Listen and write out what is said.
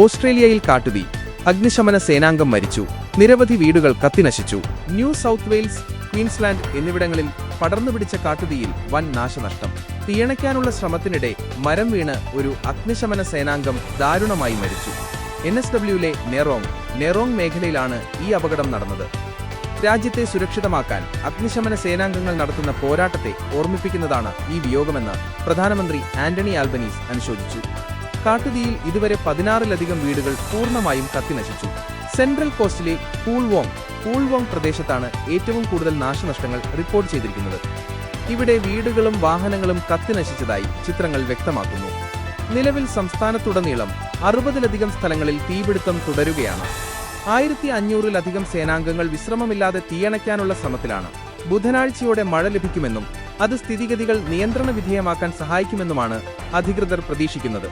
ഓസ്ട്രേലിയയിൽ കാട്ടുതീ അഗ്നിശമന സേനാംഗം മരിച്ചു നിരവധി വീടുകൾ കത്തിനശിച്ചു. ന്യൂ സൗത്ത് വെയിൽസ് ക്വീൻസ്ലാൻഡ് എന്നിവിടങ്ങളിൽ പടർന്നു പിടിച്ച കാട്ടുതീയിൽ വൻ നാശനഷ്ടം. തീയണയ്ക്കാനുള്ള ശ്രമത്തിനിടെ മരം വീണ് ഒരു അഗ്നിശമന സേനാംഗം ദാരുണമായി മരിച്ചു. എൻ എസ് ഡബ്ല്യുവിലെ നെറോങ് നെറോങ് മേഖലയിലാണ് ഈ അപകടം നടന്നത്. രാജ്യത്തെ സുരക്ഷിതമാക്കാൻ അഗ്നിശമന സേനാംഗങ്ങൾ നടത്തുന്ന പോരാട്ടത്തെ ഓർമ്മിപ്പിക്കുന്നതാണ് ഈ വിയോഗമെന്ന് പ്രധാനമന്ത്രി ആന്റണി ആൽബനീസ് അനുശോചിച്ചു. കാട്ടുതീയിൽ ഇതുവരെ പതിനാറിലധികം വീടുകൾ പൂർണമായും കത്തിനശിച്ചു. സെൻട്രൽ കോസ്റ്റിലെ പൂൾവോങ് പൂൾവോങ് പ്രദേശത്താണ് ഏറ്റവും കൂടുതൽ നാശനഷ്ടങ്ങൾ റിപ്പോർട്ട് ചെയ്തിരിക്കുന്നത്. ഇവിടെ വീടുകളും വാഹനങ്ങളും കത്തിനശിച്ചതായി ചിത്രങ്ങൾ വ്യക്തമാക്കുന്നു. നിലവിൽ സംസ്ഥാനത്തുടനീളം അറുപതിലധികം സ്ഥലങ്ങളിൽ തീപിടുത്തം തുടരുകയാണ്. ആയിരത്തി അഞ്ഞൂറിലധികം സേനാംഗങ്ങൾ വിശ്രമമില്ലാതെ തീയണയ്ക്കാനുള്ള ശ്രമത്തിലാണ്. ബുധനാഴ്ചയോടെ മഴ ലഭിക്കുമെന്നും അത് സ്ഥിതിഗതികൾ നിയന്ത്രണ വിധേയമാക്കാൻ സഹായിക്കുമെന്നുമാണ് അധികൃതർ പ്രതീക്ഷിക്കുന്നത്.